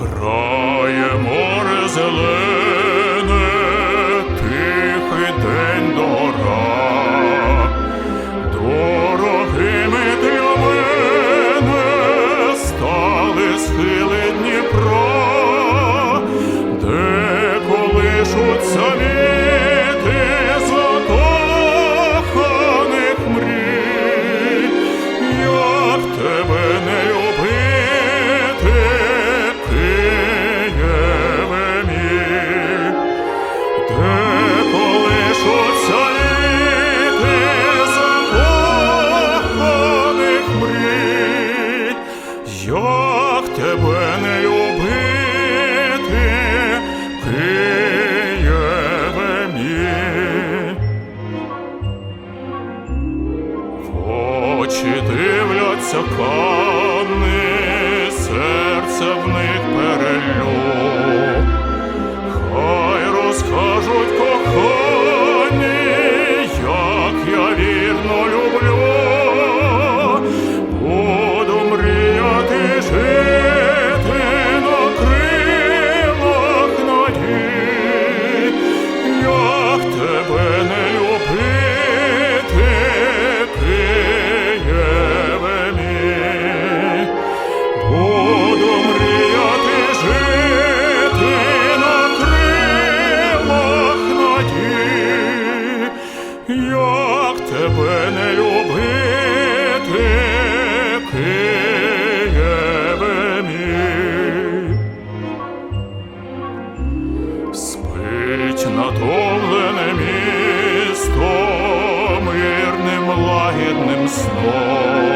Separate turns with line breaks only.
Грає море зелене, тихий день дора, дорогими для мене стали схили Дніпро. очі дивляться. Кар. як тебе не любити, Києве мій? спить натомлене місто мирним лагідним сном.